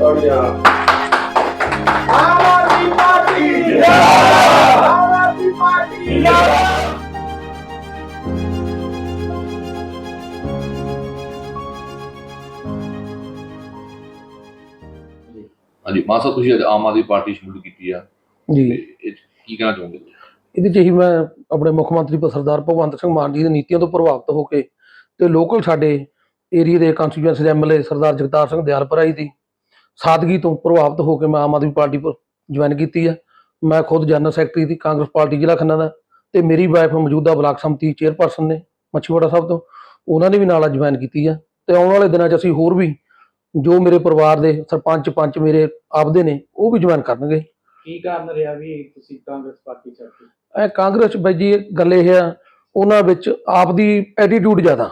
ਤਾੜੀਆਂ ਆਮ ਆਦਮੀ ਪਾਰਟੀ। ਜਿੰਦਾਬਾਦ ਆਮ ਆਦਮੀ ਪਾਰਟੀ। ਜਿੰਦਾਬਾਦ ਹਾਂਜੀ ਮਾਨ ਸਾਹਿਬ ਤੁਸੀਂ ਅੱਜ ਆਮ ਆਦਮੀ ਪਾਰਟੀ ਸ਼ਮੂਲ ਕੀਤੀ ਆ। ਜੀ। ਇਹ 'ਚ ਕੀ ਕਹਿਣਾ ਚਾਹੋਗੇ? ਇਹਦੇ ਚ ਹੀ ਮੈਂ ਆਪਣੇ ਮੁੱਖ ਮੰਤਰੀ ਪ- ਸਰਦਾਰ ਭਗਵੰਤ ਸਿੰਘ ਮਾਨ ਜੀ ਦੀ ਨੀਤੀਆਂ ਤੋਂ ਪ੍ਰਭਾਵਿਤ ਹੋ ਕੇ ਤੇ ਲੋਕਲ ਸਾਡੇ ਏਰੀਆ ਦੇ ਕਨਸਟੀਚੁਐਂਸੀ ਦੇ ਐਮਐਲਏ ਸਰਦਾਰ ਜਗਤਾਰ ਸਿੰਘ ਦਿਆਲਪੁਰਾ ਜੀ ਦੀ। ਸਾਦਗੀ ਤੋਂ ਪ੍ਰਭਾਵਿਤ ਹੋ ਕੇ ਮੈਂ ਆਮ ਆਦਮੀ ਪਾਰਟੀ ਜੁਆਇਨ ਕੀਤੀ ਹੈ ਮੈਂ ਖੁਦ ਜਨਰਲ ਸੈਕਟਰੀ ਦੀ ਕਾਂਗਰਸ ਪਾਰਟੀ ਜ਼ਿਲ੍ਹਾ ਖੰਨਾ ਦਾ ਤੇ ਮੇਰੀ ਵਾਈਫ ਮੌਜੂਦਾ ਬਲਾਕ ਸੰਮਤੀ ਚੇਅਰਪਰਸਨ ਨੇ ਮੱਛੀਵਾੜਾ ਸਾਹਿਬ ਤੋਂ। ਉਹਨਾਂ ਨੇ ਵੀ ਨਾਲ ਜੁਆਇਨ ਕੀਤੀ ਹੈ ਤੇ ਆਉਣ ਵਾਲੇ ਦਿਨਾਂ 'ਚ ਅਸੀਂ ਹੋਰ ਵੀ ਜੋ ਮੇਰੇ ਪਰਿਵਾਰ ਦੇ ਸਰਪੰਚ ਪੰਚ ਮੇਰੇ ਆਪਦੇ ਨੇ ਉਹ ਵੀ ਜੁਆਇਨ ਕਰਨਗੇ। ਕੀ ਕਾਰਨ ਰਿਹਾ ਵੀ ਤੁਸੀਂ ਕਾਂਗਰਸ ਪਾਰਟੀ ਛੱਡ ਇਹ ਕਾਂਗਰਸ ਬਾਈ ਜੀ ਗੱਲ ਇਹ ਆ ਉਹਨਾਂ ਵਿੱਚ ਆਪ ਦੀ ਐਟੀਟਿਊਡ ਜ਼ਿਆਦਾ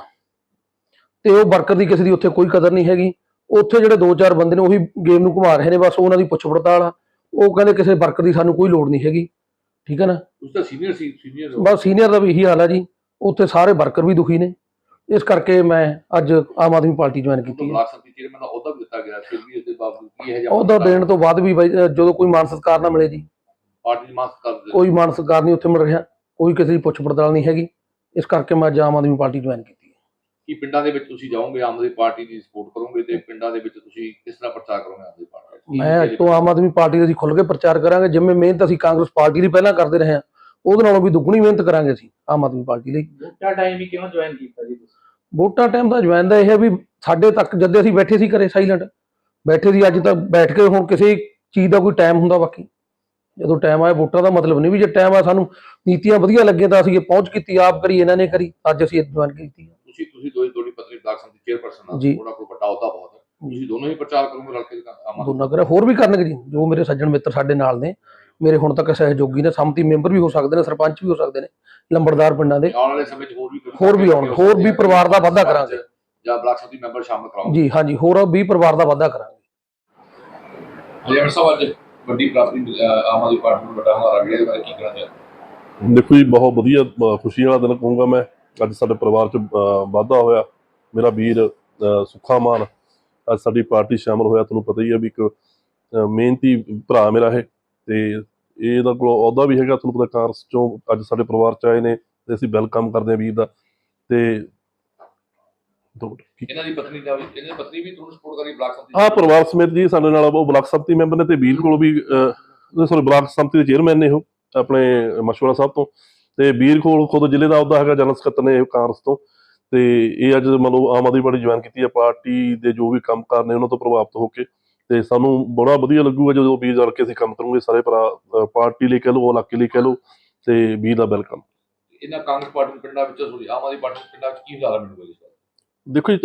ਤੇ ਉਹ ਵਰਕਰ ਦੀ ਕਿਸੇ ਦੀ ਉੱਥੇ ਕੋਈ ਕਦਰ ਨਹੀਂ ਹੈਗੀ। ਉੱਥੇ ਜਿਹੜੇ ਦੋ ਚਾਰ ਬੰਦੇ ਨੇ ਉਹੀ ਗੇਮ ਨੂੰ ਘੁਮਾ ਰਹੇ ਨੇ ਬਸ ਉਹਨਾਂ ਦੀ ਪੁੱਛ ਪੜਤਾਲ ਆ। ਉਹ ਕਹਿੰਦੇ ਕਿਸੇ ਵਰਕਰ ਦੀ ਸਾਨੂੰ ਕੋਈ ਲੋੜ ਨਹੀਂ ਹੈਗੀ ਠੀਕ ਹੈ ਨਾ? ਤੁਸੀਂ ਤਾਂ ਸੀਨੀਅਰ ਸੀ ਸੀਨੀਅਰ ਬਸ ਸੀਨੀਅਰ ਦਾ ਵੀ ਇਹੀ ਹਾਲ ਆ ਜੀ। ਉੱਥੇ ਸਾਰੇ ਵਰਕਰ ਵੀ ਦੁਖੀ ਨੇ। ਇਸ ਕਰਕੇ ਮੈਂ ਅੱਜ ਆਮ ਆਦਮੀ ਪਾਰਟੀ ਜੁਆਇਨ ਕੀਤੀ ਹੈ। ਦਾ ਅਹੁਦਾ ਵੀ ਦਿੱਤਾ ਗਿਆ ਫਿਰ ਵੀ ਇਸ ਦੇ ਬਾਵਜੂਦ ਕੀ ਹੈ ਉਹਦਾ ਦੇਣ ਤੋਂ ਬਾਅਦ ਵੀ ਬਾਈ ਜਦੋਂ ਕੋਈ ਮਾਨ ਸਤਿਕਾਰ ਨਾ ਮਿਲੇ ਜੀ। ਪਾਰਟੀ ਦੀ ਮਾਸ ਕਰ ਦੇ ਕੋਈ ਮਾਨ ਸਤਿਕਾਰ ਨਹੀਂ ਉੱਥੇ ਮਿਲ ਰਿਹਾ ਕੋਈ ਕਿਸੇ ਦੀ ਪੁੱਛ ਪੜਤਾਲ ਨਹੀਂ ਹੈਗੀ। ਇਸ ਕਰਕੇ ਮੈਂ ਅੱਜ ਆਮ ਆਦਮੀ ਪਾਰਟੀ ਜੁਆਇਨ ਕੀਤੀ ਕੀ ਪਿੰਡਾਂ ਦੇ ਵਿੱਚ ਤੁਸੀਂ ਜਾਓਗੇ ਆਮ ਆਦਮੀ ਪਾਰਟੀ ਦੀ ਸਪੋਰਟ ਕਰੋਗੇ ਤੇ ਪਿੰਡਾਂ ਦੇ ਵਿੱਚ ਤੁਸੀਂ ਕਿਸ ਤਰ੍ਹਾਂ ਪ੍ਰਚਾਰ ਕਰੋਗੇ ਆਮ ਆਦਮੀ ਪਾਰਟੀ ਦਾ? ਮੈਂ ਅੱਜ ਤੋਂ ਆਮ ਆਦਮੀ ਪਾਰਟੀ ਦਾ ਅਸੀਂ ਖੁੱਲ੍ਹ ਕੇ ਪ੍ਰਚਾਰ ਕਰਾਂਗੇ। ਜਿਵੇਂ ਮਿਹਨਤ ਅਸੀਂ ਕਾਂਗਰਸ ਪਾਰਟੀ ਲਈ ਪਹਿਲਾਂ ਕਰਦੇ ਰਹੇ ਹਾਂ ਉਹਦੇ ਨਾਲੋਂ ਵੀ ਦੁੱਗਣੀ ਮਿਹਨਤ ਕਰਾਂਗੇ ਅਸੀਂ ਆਮ ਆਦਮੀ ਪਾਰਟੀ ਲਈ। ਵੋਟਾਂ ਟਾਈਮ ਹੀ ਕਿਉਂ ਜੁਆਇਨ ਕੀਤਾ ਜੀ ਤੁਸੀਂ? ਵੋਟਾਂ ਟਾਈਮ ਦਾ ਜਵੈਨ ਦਾ ਇਹ ਹੈ ਵੀ ਸਾਡੇ ਤੱਕ ਜਦ ਅਸੀਂ ਬੈਠੇ ਸੀ ਘਰੇ ਸਾਈਲੈਂਟ ਬੈਠੇ ਸੀ ਅੱਜ ਤੱਕ ਬੈਠ ਕੇ ਹੁਣ ਕਿਸੇ ਚੀਜ਼ ਦਾ ਕੋਈ ਟਾਈਮ ਹੁੰਦਾ ਬਾਕੀ। ਜਦੋਂ ਟਾਈਮ ਆਇਆ ਵੋਟਾਂ ਦਾ ਮਤਲਬ ਨਹੀਂ ਵੀ ਜੇ ਟਾਈਮ ਆ ਸਾਨੂੰ ਨੀਤੀਆਂ ਵਧੀਆ ਲੱਗੀਆਂ ਤਾਂ ਅਸੀਂ ਇਹ ਪਹੁੰਚ ਕੀਤੀ ਆਪ ਕਰੀ ਇਹਨਾਂ ਨੇ ਕਰੀ ਅੱਜ ਅਸੀਂ ਜੁਆਇਨ ਕੀਤੀ ਹੈ ਤੁਸੀਂ ਤੁਸੀਂ ਦੋਈ ਦੋੜੀ ਪਤਨੀ ਬਲਾਕ ਸੰਮਤੀ ਚੇਅਰਪਰਸਨ ਆ ਜੀ। ਉਹਦਾ ਕੋਈ ਵੱਡਾ ਅਹੁਦਾ ਬਹੁਤ ਹੈ। ਤੁਸੀਂ ਦੋਨੋਂ ਹੀ ਪ੍ਰਚਾਰ ਕਰੋਗੇ ਰਲ ਕੇ ਆਮ ਦੋਨਾਂ ਕਰੇ। ਹੋਰ ਵੀ ਕਰਨਗੇ ਜੀ ਜੋ ਮੇਰੇ ਸੱਜਣ ਮਿੱਤਰ ਸਾਡੇ ਨਾਲ ਨੇ ਮੇਰੇ ਹੁਣ ਤੱਕ ਸਹਿਯੋਗੀ ਨੇ ਸੰਮਤੀ ਮੈਂਬਰ ਵੀ ਹੋ ਸਕਦੇ ਨੇ ਸਰਪੰਚ ਵੀ ਹੋ ਸਕਦੇ ਨੇ ਲੰਬੜਦਾਰ ਪਿੰਡਾਂ ਦੇ। ਆਉਣ ਵਾਲੇ ਸਮੇਂ 'ਚ ਹੋਰ ਵੀ ਕੋਈ ਹੋਰ ਵੀ ਆਉਣ ਹੋਰ ਵੀ ਪਰਿਵਾਰ ਦਾ ਵਾਧਾ ਕਰਾਂਗੇ। ਜਾਂ ਬਲਾਕ ਸੰਮਤੀ ਮੈਂਬਰ ਸ਼ਾਮਲ ਕਰਾਉਂਗੇ ਜੀ ਹਾਂਜੀ ਹੋਰ 20 ਪਰਿਵਾਰ ਦਾ ਵਾਧਾ ਕਰਾਂਗੇ। ਅਮਰ ਸਾਹਿਬ ਅੱਜ ਵੱਡੀ ਪ੍ਰਾਪਤੀ ਅਹ, ਆਮ ਆਦਮੀ ਪਾਰਟੀ ਨੂੰ ਵੱਡਾ ਹਮਾਰਾ ਮਿਲਿਆ ਇਹਦੇ ਬਾਰੇ ਕੀ ਕਹਿਣਾ ਚਾਹੁੰਦੇ ਦੇਖੋ ਜੀ ਬਹੁਤ ਵਧੀਆ ਅ, ਖੁਸ਼ੀ ਵਾਲਾ ਦਿਨ ਕਹੂੰਗਾ ਮੈਂ। ਅੱਜ ਸਾਡੇ ਪਰਿਵਾਰ 'ਚ ਵਾਧਾ ਹੋਇਆ। ਮੇਰਾ ਵੀਰ ਸੁੱਖਾ ਮਾਨ ਅੱਜ ਸਾਡੀ ਪਾਰਟੀ ਸ਼ਾਮਲ ਹੋਇਆ। ਤੁਹਾਨੂੰ ਪਤਾ ਹੀ ਹੈ ਵੀ ਇੱਕ ਮਿਹਨਤੀ ਭਰਾ ਮੇਰਾ ਇਹ। ਤੇ ਇਹਦਾ ਕੋਲ ਅਹੁਦਾ ਵੀ ਹੈਗਾ। ਤੁਹਾਨੂੰ ਪਤਾ ਕਾਂਗਰਸ ਚੋਂ ਅੱਜ ਸਾਡੇ ਪਰਿਵਾਰ 'ਚ ਆਏ ਨੇ ਤੇ ਅਸੀਂ ਵੈਲਕਮ ਕਰਦੇ ਹਾਂ ਵੀਰ ਦਾ। ਤੇ ਇਹਨਾਂ ਦੀ ਪਤਨੀ ਦਾ ਵੀ ਇਹਨਾਂ ਦੀ ਪਤਨੀ ਵੀ ਤੁਹਾਨੂੰ ਸਪੋਰਟ ਕਰੀ ਬਲਾਕ ਸੰਮਤੀ ਹਾਂ ਪਰਿਵਾਰ ਸਮੇਤ ਜੀ ਸਾਡੇ ਨਾਲ ਉਹ ਬਲਾਕ ਸੰਮਤੀ ਮੈਂਬਰ ਨੇ ਤੇ ਵੀਰ ਕੋਲ ਵੀ ਸੋਰੀ ਬਲਾਕ ਸੰਮਤੀ ਦੇ ਚੇਅਰਮੈਨ ਨੇ ਉਹ ਆਪਣੇ ਮਸ਼ਵਰਾ ਸਾਹਿਬ ਤੋਂ। ਤੇ ਵੀਰ ਕੋਲ ਖੁਦ ਜ਼ਿਲ੍ਹੇ ਦਾ ਅਹੁਦਾ ਹੈਗਾ ਜਨਰਲ ਸਕੱਤਰ ਨੇ ਕਾਂਗਰਸ ਤੋਂ। ਤੇ ਇਹ ਅੱਜ ਮੰਨ ਲਓ ਆਮ ਆਦਮੀ ਪਾਰਟੀ ਜੁਆਇਨ ਕੀਤੀ ਹੈ, ਪਾਰਟੀ ਦੇ ਜੋ ਵੀ ਕੰਮ ਕਾਰ ਨੇ ਉਹਨਾਂ ਤੋਂ ਪ੍ਰਭਾਵਿਤ ਹੋ ਕੇ। ਤੇ ਸਾਨੂੰ ਬੜਾ ਵਧੀਆ ਲੱਗੂਗਾ ਜਦੋਂ ਵੀਰ ਰਲ ਕੇ ਅਸੀਂ ਕੰਮ ਕਰੂਗੇ, ਸਾਰੇ ਭਰਾ ਪਾਰਟੀ ਲਈ ਕਹਿ ਲਓ ਇਲਾਕੇ ਲਈ ਕਹਿ ਲਓ, ਤੇ ਵੀਰ ਦਾ ਵੈਲਕਮ। ਇਹਨਾਂ ਕਾਂਗਰਸ ਪਾਰਟੀ ਪਿੰਡਾਂ ਵਿੱਚ, ਸੋਰੀ, ਆਮ ਆਦਮੀ ਪਾਰਟੀ ਪਿੰਡਾਂ ਵਿੱਚ ਕੀ ਜ਼ਿਆਦਾ ਮਿਲੂਗਾ ਜੀ ਦੇਖੋ ਜੀ,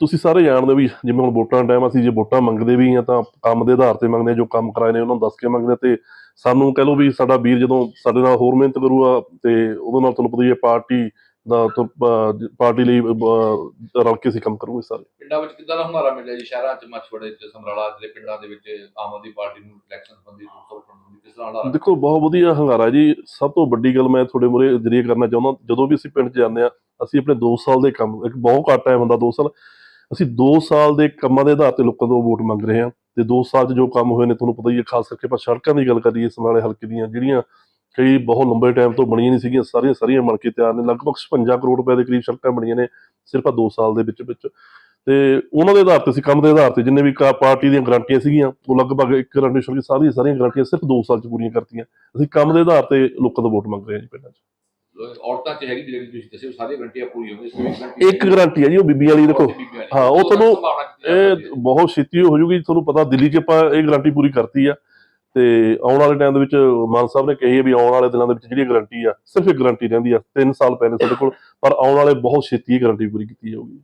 ਤੁਸੀਂ ਸਾਰੇ ਜਾਣਦੇ ਹੋ ਵੀ ਜਿਵੇਂ ਹੁਣ ਵੋਟਾਂ ਦਾ ਟਾਈਮ ਅਸੀਂ ਜੇ ਵੋਟਾਂ ਮੰਗਦੇ ਵੀ ਹਾਂ ਤਾਂ ਕੰਮ ਦੇ ਆਧਾਰ ਤੇ ਮੰਗਦੇ ਹਾਂ, ਜੋ ਕੰਮ ਕਰਾਏ ਨੇ ਉਹਨਾਂ ਨੂੰ ਦੱਸ ਕੇ ਮੰਗਦੇ ਹਾਂ ਤੇ ਸਾਨੂੰ ਕਹਿ ਲਓ ਵੀ ਸਾਡਾ ਵੀਰ ਜਦੋਂ ਸਾਡੇ ਨਾਲ ਹੋਰ ਮਿਹਨਤ ਕਰੂਗਾ ਤੇ ਉਹਦੇ ਨਾਲ ਤੁਹਾਨੂੰ ਪਤਾ ਹੀ ਹੈ ਪਾਰਟੀ ਦਾ ਪਾਰਟੀ ਲਈ ਰਲ ਕੇ ਅਸੀਂ ਕੰਮ ਕਰੂਗੇ ਸਾਰੇ। ਪਿੰਡਾਂ ਵਿੱਚ ਕਿੱਦਾਂ ਦਾ ਹਮਾਰਾ ਮਿਲਿਆ ਜੀ? ਸ਼ਹਿਰਾਂ 'ਚ ਮਛਵੜੇ 'ਚ ਸਮਰਾਲਾ ਜਿਹੜੇ ਪਿੰਡਾਂ ਦੇ ਵਿੱਚ ਆਮ ਆਦਮੀ ਪਾਰਟੀ ਨੂੰ ਇਲੈਕਸ਼ਨ ਸੰਬੰਧੀ ਸੋਚ ਦੇਖੋ, ਬਹੁਤ ਵਧੀਆ ਹੰਗਾਰਾ ਜੀ। ਸਭ ਤੋਂ ਵੱਡੀ ਗੱਲ ਮੈਂ ਤੁਹਾਡੇ ਮੂਹਰੇ ਜਰੀਏ ਕਰਨਾ ਚਾਹੁੰਦਾ, ਜਦੋਂ ਵੀ ਅਸੀਂ ਪਿੰਡ 'ਚ ਜਾਂਦੇ ਆ ਅਸੀਂ ਆਪਣੇ 2 ਸਾਲ ਦੇ ਕੰਮ, ਇੱਕ ਬਹੁਤ ਘੱਟ ਟਾਈਮ ਹੁੰਦਾ 2 ਸਾਲ। ਅਸੀਂ 2 ਸਾਲ ਦੇ ਕੰਮਾਂ ਦੇ ਆਧਾਰ ਤੇ ਲੋਕਾਂ ਤੋਂ ਵੋਟ ਮੰਗ ਰਹੇ ਹਾਂ ਤੇ 2 ਸਾਲ 'ਚ ਜੋ ਕੰਮ ਹੋਏ ਨੇ, ਤੁਹਾਨੂੰ ਪਤਾ ਹੀ ਹੈ, ਖਾਸ ਕਰਕੇ ਆਪਾਂ ਸੜਕਾਂ ਦੀ ਗੱਲ ਕਰੀਏ ਸਮਰਾਲੇ ਹਲਕੇ ਦੀਆਂ, ਜਿਹੜੀਆਂ ਕਈ ਬਹੁਤ ਲੰਬੇ ਟਾਈਮ ਤੋਂ ਬਣੀਆਂ ਨਹੀਂ ਸੀਗੀਆਂ ਸਾਰੀਆਂ ਸਾਰੀਆਂ ਬਣ ਕੇ ਤਿਆਰ ਨੇ। ਲਗਭਗ 56 ਕਰੋੜ ਰੁਪਏ ਦੇ ਕਰੀਬ ਸੜਕਾਂ ਬਣੀਆਂ ਨੇ, ਸਿਰਫ ਆ 2 ਸਾਲ ਦੇ ਵਿੱਚ ਵਿੱਚ ਤੇ ਉਹਨਾਂ ਦੇ ਆਧਾਰ ਤੇ ਅਸੀਂ ਕੰਮ ਦੇ ਆਧਾਰ ਤੇ ਜਿੰਨੇ ਵੀ ਪਾਰਟੀ ਦੀਆਂ ਗਰੰਟੀਆਂ ਸੀਗੀਆਂ ਉਹ ਲਗਭਗ ਇੱਕ ਛੱਡ ਕੇ ਸਾਰੀਆਂ ਸਾਰੀਆਂ ਗਰੰਟੀਆਂ ਸਿਰਫ 2 ਸਾਲ 'ਚ ਪੂਰੀਆਂ ਕਰਤੀਆਂ। ਅਸੀਂ ਕੰਮ ਦੇ ਆਧਾਰ ਤੇ ਲੋਕਾਂ ਤੋਂ ਵੋਟ ਮੰਗ ਰਹੇ ਹਾਂ ਜੀ ਪਿੰਡਾਂ 'ਚ। ਔਰਤਾਂ 'ਚ ਹੈਗੀ ਜਿਹੜੀ ਤੁਸੀਂ ਦੱਸਿਓ ਸਾਰੀਆਂ ਗਰੰਟੀਆਂ ਪੂਰੀਆਂ ਇਸ ਵਿੱਚ ਇੱਕ ਗਰੰਟੀ ਹੈ ਜੀ ਉਹ ਬੀਬੀ ਵਾਲੀ ਦੇਖੋ। ਹਾਂ, ਉਹ ਤੁਹਾਨੂੰ ਇਹ ਬਹੁਤ ਛੇਤੀ ਹੋ ਜੂਗੀ ਤੁਹਾਨੂੰ ਪਤਾ ਦਿੱਲੀ 'ਚ ਆਪਾਂ ਇਹ ਗਾਰੰਟੀ ਪੂਰੀ ਕਰਤੀ ਆ। ਤੇ ਆਉਣ ਵਾਲੇ ਟਾਈਮ ਦੇ ਵਿੱਚ ਮਾਨ ਸਾਹਿਬ ਨੇ ਕਹੀ ਹੈ ਵੀ ਆਉਣ ਵਾਲੇ ਦਿਨਾਂ ਦੇ ਵਿੱਚ ਜਿਹੜੀ ਗਾਰੰਟੀ ਆ ਸਿਰਫ ਇੱਕ ਗਾਰੰਟੀ ਰਹਿੰਦੀ ਆ 3 ਸਾਲ ਪਹਿਲੇ ਸਾਡੇ ਕੋਲ। ਪਰ ਆਉਣ ਵਾਲੇ ਬਹੁਤ ਛੇਤੀ ਇਹ ਗਾਰੰਟੀ ਪੂਰੀ ਕੀਤੀ ਜਾਊਗੀ।